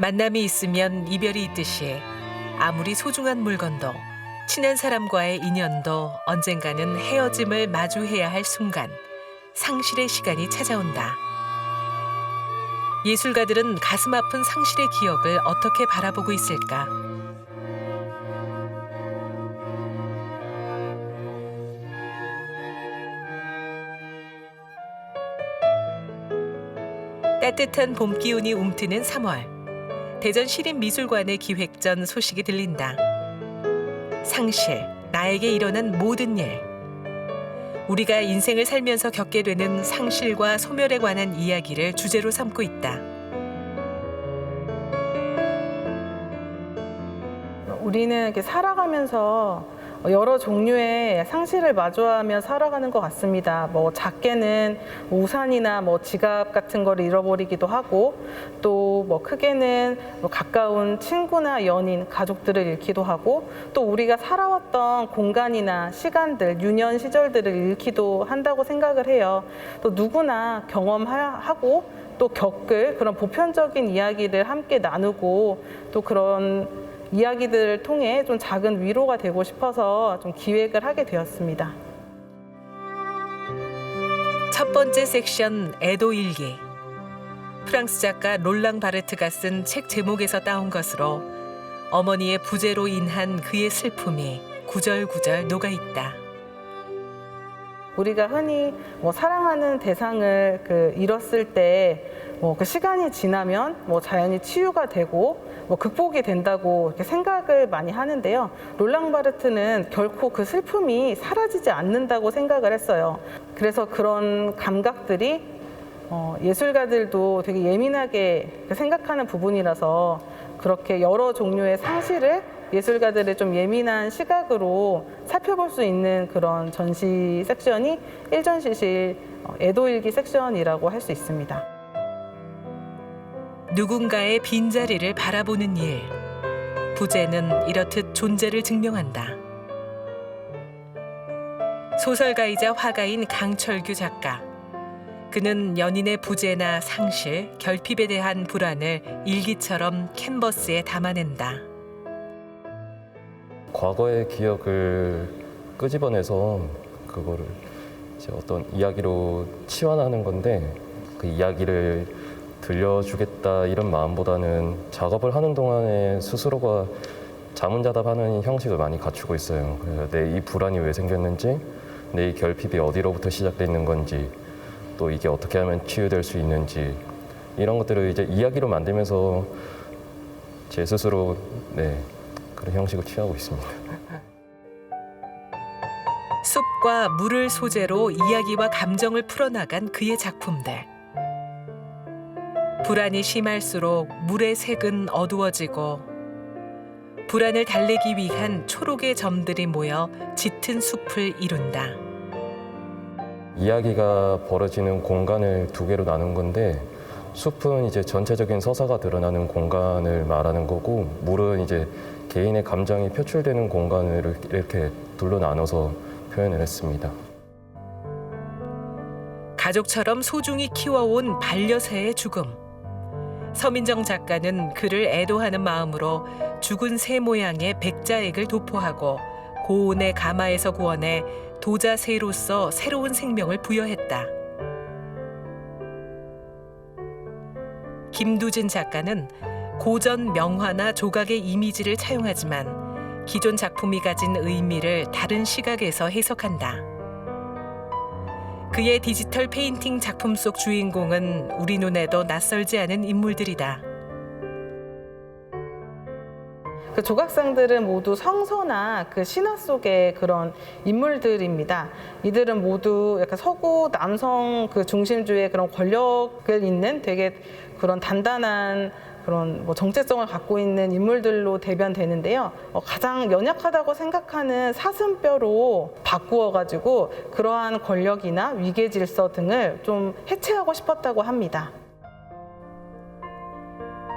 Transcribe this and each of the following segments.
만남이 있으면 이별이 있듯이 아무리 소중한 물건도 친한 사람과의 인연도 언젠가는 헤어짐을 마주해야 할 순간 상실의 시간이 찾아온다. 예술가들은 가슴 아픈 상실의 기억을 어떻게 바라보고 있을까? 따뜻한 봄 기운이 움트는 3월. 대전 시립미술관의 기획 전 소식이 들린다. 상실, 나에게 일어난 모든 일. 우리가 인생을 살면서 겪게 되는 상실과 소멸에 관한 이야기를 주제로 삼고 있다. 우리는 이렇게 살아가면서 여러 종류의 상실을 마주하며 살아가는 것 같습니다. 뭐 작게는 우산이나 뭐 지갑 같은 거를 잃어버리기도 하고 또 뭐 크게는 뭐 가까운 친구나 연인, 가족들을 잃기도 하고 또 우리가 살아왔던 공간이나 시간들, 유년 시절들을 잃기도 한다고 생각을 해요. 또 누구나 경험하고 또 겪을 그런 보편적인 이야기를 함께 나누고 또 그런 이야기들을 통해 좀 작은 위로가 되고 싶어서 좀 기획을 하게 되었습니다. 첫 번째 섹션 애도 일기. 프랑스 작가 롤랑 바르트가 쓴 책 제목에서 따온 것으로 어머니의 부재로 인한 그의 슬픔이 구절구절 녹아 있다. 우리가 흔히 뭐 사랑하는 대상을 그 잃었을 때 뭐 그 시간이 지나면 뭐 자연히 치유가 되고 뭐 극복이 된다고 생각을 많이 하는데요. 롤랑 바르트는 결코 그 슬픔이 사라지지 않는다고 생각을 했어요. 그래서 그런 감각들이 어, 예술가들도 되게 예민하게 생각하는 부분이라서 그렇게 여러 종류의 상실을 예술가들의 좀 예민한 시각으로 살펴볼 수 있는 그런 전시 섹션이 일전시실 어, 애도일기 섹션이라고 할 수 있습니다. 누군가의 빈자리를 바라보는 일. 부재는 이렇듯 존재를 증명한다. 소설가이자 화가인 강철규 작가. 그는 연인의 부재나 상실, 결핍에 대한 불안을 일기처럼 캔버스에 담아낸다. 과거의 기억을 끄집어내서 그거를 이제 어떤 이야기로 치환하는 건데 그 이야기를 들려주겠다 이런 마음보다는 작업을 하는 동안에 스스로가 자문자답하는 형식을 많이 갖추고 있어요. 그래서 내 이 불안이 왜 생겼는지, 내 이 결핍이 어디로부터 시작돼 있는 건지, 또 이게 어떻게 하면 치유될 수 있는지 이런 것들을 이제 이야기로 만들면서 제 스스로 네 그런 형식을 취하고 있습니다. 숲과 물을 소재로 이야기와 감정을 풀어나간 그의 작품들. 불안이 심할수록 물의 색은 어두워지고 불안을 달래기 위한 초록의 점들이 모여 짙은 숲을 이룬다. 이야기가 벌어지는 공간을 두 개로 나눈 건데 숲은 이제 전체적인 서사가 드러나는 공간을 말하는 거고 물은 이제 개인의 감정이 표출되는 공간을 이렇게 둘로 나눠서 표현을 했습니다. 가족처럼 소중히 키워온 반려새의 죽음. 서민정 작가는 그를 애도하는 마음으로 죽은 새 모양의 백자액을 도포하고 고온의 가마에서 구원해 도자새로서 새로운 생명을 부여했다. 김두진 작가는 고전 명화나 조각의 이미지를 차용하지만 기존 작품이 가진 의미를 다른 시각에서 해석한다. 그의 디지털 페인팅 작품 속 주인공은 우리 눈에도 낯설지 않은 인물들이다. 그 조각상들은 모두 성서나 그 신화 속의 그런 인물들입니다. 이들은 모두 약간 서구 남성 그 중심주의 그런 권력을 잇는 되게 그런 단단한 그런 뭐 정체성을 갖고 있는 인물들로 대변되는데요. 어, 가장 연약하다고 생각하는 사슴뼈로 바꾸어 가지고 그러한 권력이나 위계 질서 등을 좀 해체하고 싶었다고 합니다.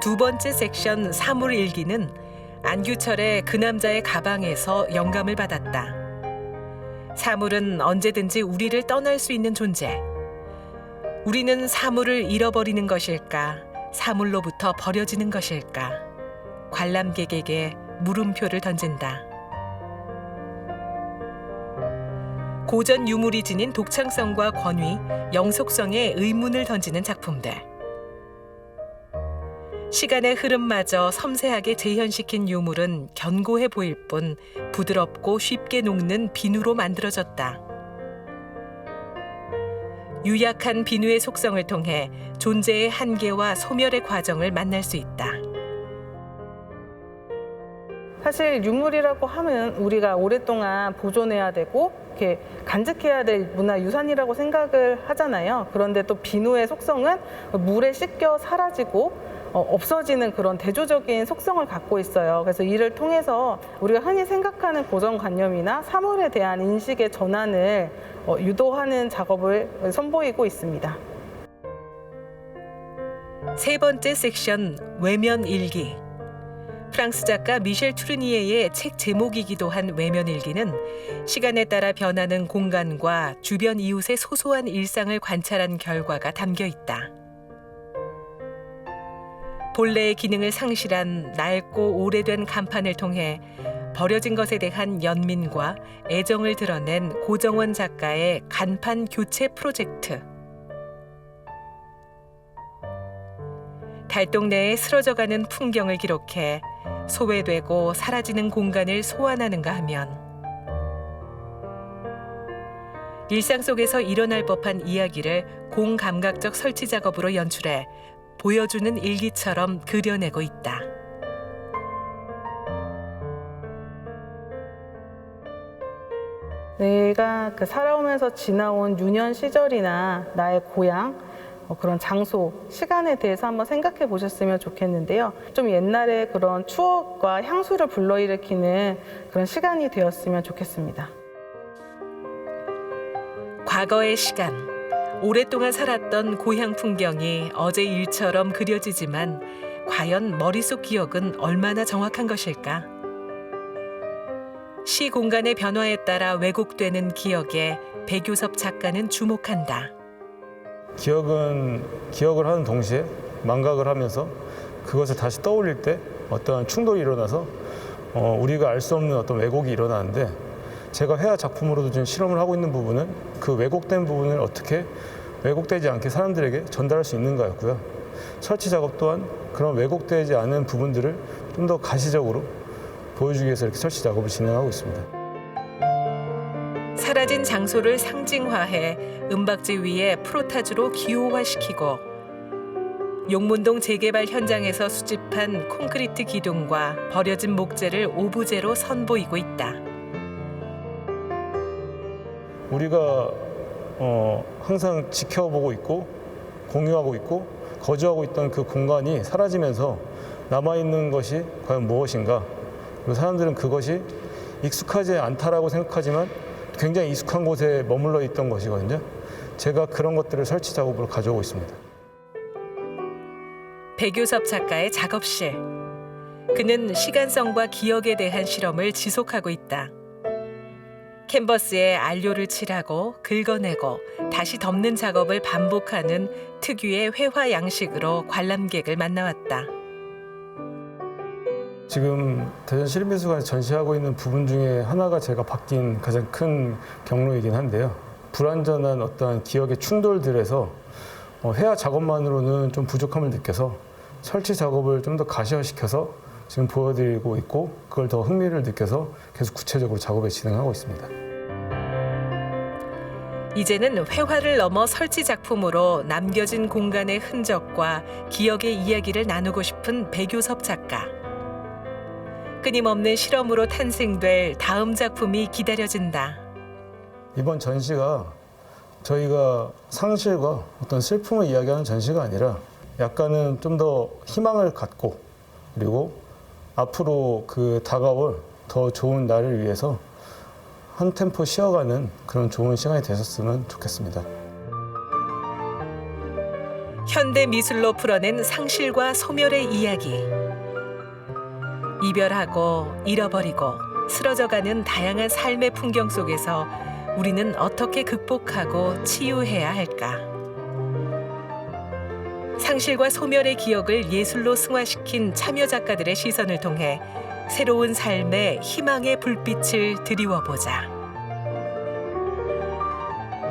두 번째 섹션 사물 일기는 안규철의 그 남자의 가방에서 영감을 받았다. 사물은 언제든지 우리를 떠날 수 있는 존재. 우리는 사물을 잃어버리는 것일까? 사물로부터 버려지는 것일까? 관람객에게 물음표를 던진다. 고전 유물이 지닌 독창성과 권위, 영속성에 의문을 던지는 작품들. 시간의 흐름마저 섬세하게 재현시킨 유물은 견고해 보일 뿐 부드럽고 쉽게 녹는 비누로 만들어졌다. 유약한 비누의 속성을 통해 존재의 한계와 소멸의 과정을 만날 수 있다. 사실 유물이라고 하면 우리가 오랫동안 보존해야 되고 이렇게 간직해야 될 문화유산이라고 생각을 하잖아요. 그런데 또 비누의 속성은 물에 씻겨 사라지고 어, 없어지는 그런 대조적인 속성을 갖고 있어요. 그래서 이를 통해서 우리가 흔히 생각하는 고정관념이나 사물에 대한 인식의 전환을 어, 유도하는 작업을 선보이고 있습니다. 세 번째 섹션 외면 일기. 프랑스 작가 미셸 투르니에의 책 제목이기도 한 외면 일기는 시간에 따라 변하는 공간과 주변 이웃의 소소한 일상을 관찰한 결과가 담겨 있다. 본래의 기능을 상실한 낡고 오래된 간판을 통해 버려진 것에 대한 연민과 애정을 드러낸 고정원 작가의 간판 교체 프로젝트. 달동 내에 쓰러져가는 풍경을 기록해 소외되고 사라지는 공간을 소환하는가 하면 일상 속에서 일어날 법한 이야기를 공감각적 설치 작업으로 연출해 보여주는 일기처럼 그려내고 있다. 내가 그 살아오면서 지나온 유년 시절이나 나의 고향, 어, 그런 장소, 시간에 대해서 한번 생각해 보셨으면 좋겠는데요. 좀 옛날에 그런 추억과 향수를 불러일으키는 그런 시간이 되었으면 좋겠습니다. 과거의 시간, 오랫동안 살았던 고향 풍경이 어제 일처럼 그려지지만 과연 머릿속 기억은 얼마나 정확한 것일까? 시 공간의 변화에 따라 왜곡되는 기억에 배교섭 작가는 주목한다. 기억은 기억을 하는 동시에 망각을 하면서 그것을 다시 떠올릴 때 어떤 충돌이 일어나서 어, 우리가 알 수 없는 어떤 왜곡이 일어나는데 제가 회화 작품으로도 지금 실험을 하고 있는 부분은 그 왜곡된 부분을 어떻게 왜곡되지 않게 사람들에게 전달할 수 있는가였고요. 설치 작업 또한 그런 왜곡되지 않은 부분들을 좀 더 가시적으로 보여주기 위해서 이렇게 설치 작업을 진행하고 있습니다. 사라진 장소를 상징화해 은박지 위에 프로타주로 기호화시키고 용문동 재개발 현장에서 수집한 콘크리트 기둥과 버려진 목재를 오부제로 선보이고 있다. 우리가 어, 항상 지켜보고 있고 공유하고 있고 거주하고 있던 그 공간이 사라지면서 남아있는 것이 과연 무엇인가 그리고 사람들은 그것이 익숙하지 않다라고 생각하지만 굉장히 익숙한 곳에 머물러 있던 것이거든요 제가 그런 것들을 설치 작업으로 가져오고 있습니다 배교섭 작가의 작업실. 그는 시간성과 기억에 대한 실험을 지속하고 있다. 캔버스에 안료를 칠하고 긁어내고 다시 덮는 작업을 반복하는 특유의 회화 양식으로 관람객을 만나왔다. 지금 대전 시립미술관에 전시하고 있는 부분 중에 하나가 제가 바뀐 가장 큰 경로이긴 한데요. 불완전한 어떠한 기억의 충돌들에서 어, 회화 작업만으로는 좀 부족함을 느껴서 설치 작업을 좀 더 가시화시켜서 지금 보여드리고 있고 그걸 더 흥미를 느껴서 계속 구체적으로 작업에 진행하고 있습니다. 이제는 회화를 넘어 설치 작품으로 남겨진 공간의 흔적과 기억의 이야기를 나누고 싶은 배교섭 작가. 끊임없는 실험으로 탄생될 다음 작품이 기다려진다. 이번 전시가 저희가 상실과 어떤 슬픔을 이야기하는 전시가 아니라 약간은 좀 더 희망을 갖고 그리고 앞으로 그 다가올 더 좋은 날을 위해서 한 템포 쉬어가는 그런 좋은 시간이 되셨으면 좋겠습니다. 현대 미술로 풀어낸 상실과 소멸의 이야기. 이별하고 잃어버리고 쓰러져가는 다양한 삶의 풍경 속에서 우리는 어떻게 극복하고 치유해야 할까? 상실과 소멸의 기억을 예술로 승화시킨 참여 작가들의 시선을 통해 새로운 삶의 희망의 불빛을 드리워보자.